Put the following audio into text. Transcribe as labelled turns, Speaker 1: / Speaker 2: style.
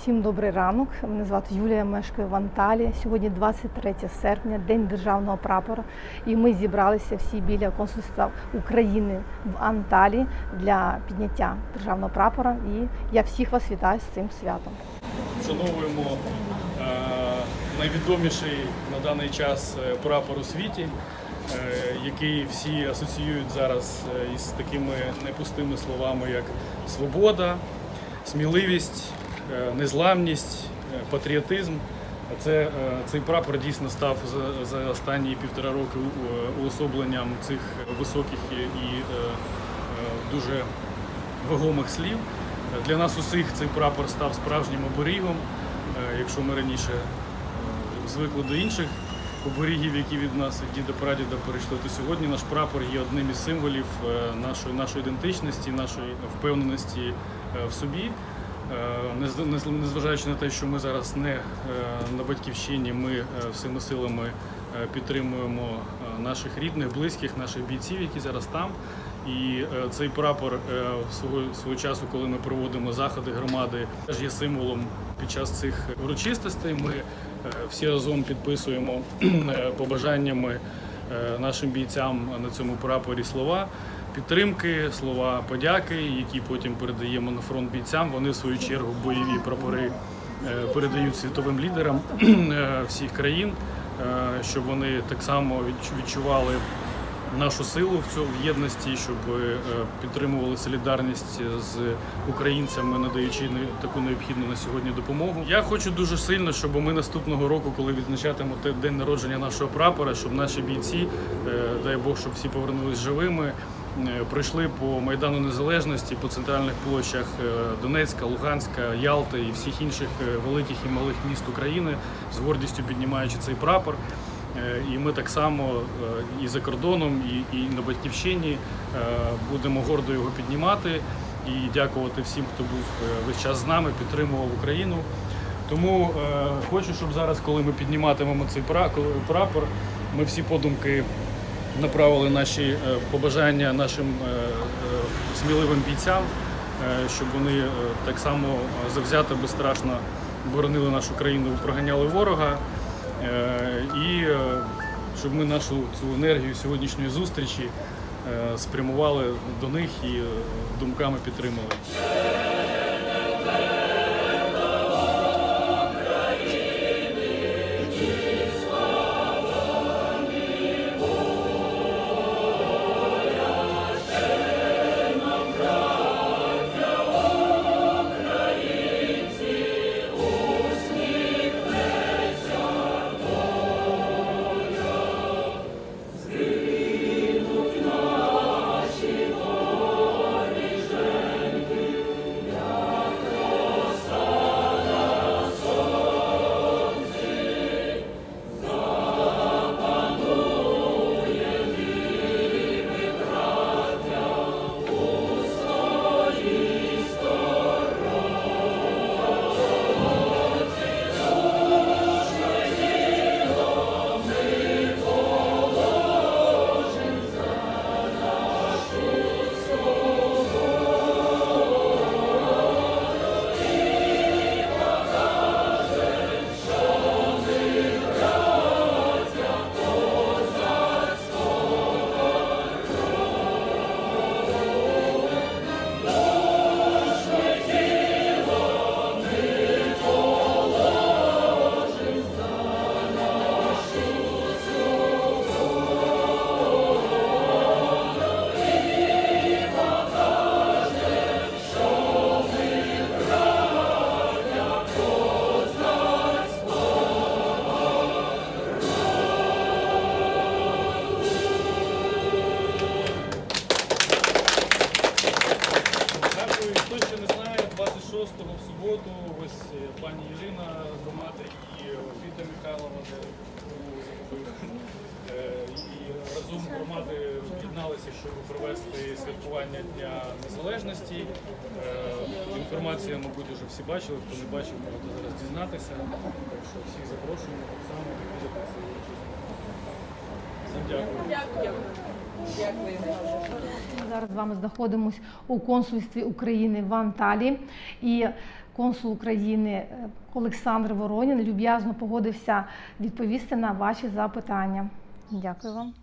Speaker 1: Всім добрий ранок. Мене звати Юлія, мешкаю в Анталії. Сьогодні 23 серпня, День державного прапора. І ми зібралися всі біля консульства України в Анталії для підняття державного прапора. І я всіх вас вітаю з цим святом.
Speaker 2: Вшановуємо е, найвідоміший на даний час е, прапор у світі, е, який всі асоціюють зараз е, із такими непустими словами, як свобода, сміливість, незламність, е, патріотизм. Це, е, цей прапор дійсно став за, за останні півтора роки уособленням цих високих і, е, е, дуже вагомих слів. Для нас усіх цей прапор став справжнім оберігом. Е, Якщо ми раніше е, звикли до інших оберігів, які від нас від діда прадіда перейшли, то сьогодні наш прапор є одним із символів е, нашої, нашої ідентичності, нашої впевненості е, в собі. Е, нез- нез- Незважаючи на те, що ми зараз не е, на батьківщині, ми е, всіми силами підтримуємо наших рідних, близьких, наших бійців, які зараз там. І цей прапор свого, свого часу, коли ми проводимо заходи громади, теж є символом під час цих урочистостей. Ми всі разом підписуємо побажаннями нашим бійцям на цьому прапорі слова підтримки, слова подяки, які потім передаємо на фронт бійцям. Вони в свою чергу бойові прапори е, передають світовим лідерам е, всіх країн, е, щоб вони так само відчу- відчували нашу силу в цьому в єдності, щоб підтримували солідарність з українцями, надаючи таку необхідну на сьогодні допомогу. Я хочу дуже сильно, щоб ми наступного року, коли відзначатимемо день народження нашого прапора, щоб наші бійці, дай Бог, щоб всі повернулись живими. Е, Пройшли по Майдану Незалежності, по центральних площах е, Донецька, Луганська, Ялти і всіх інших е, великих і малих міст України з гордістю піднімаючи цей прапор. І ми так само і за кордоном, і, на батьківщині будемо гордо його піднімати і дякувати всім, хто був весь час з нами, підтримував Україну. Тому хочу, щоб зараз, коли ми підніматимемо цей пра- прапор, ми всі подумки направили наші е, побажання нашим е, е, сміливим бійцям, щоб вони так само завзято, безстрашно боронили нашу країну, проганяли ворога. І щоб ми нашу цю енергію сьогоднішньої зустрічі спрямували до них і думками підтримали. Ірина Громади і Віта Михайлова. Е, і разом громади об'єдналися, щоб провести святкування Дня Незалежності. Е, Інформація, мабуть, вже всі бачили, хто не бачив, можете зараз дізнатися. Так що всіх запрошуємо так само. Всім дякую.
Speaker 3: Дякую.
Speaker 1: Зараз з вами знаходимося у консульстві України в Анталії. І консул України е, Олександр Воронін люб'язно погодився відповісти на ваші запитання. Дякую вам.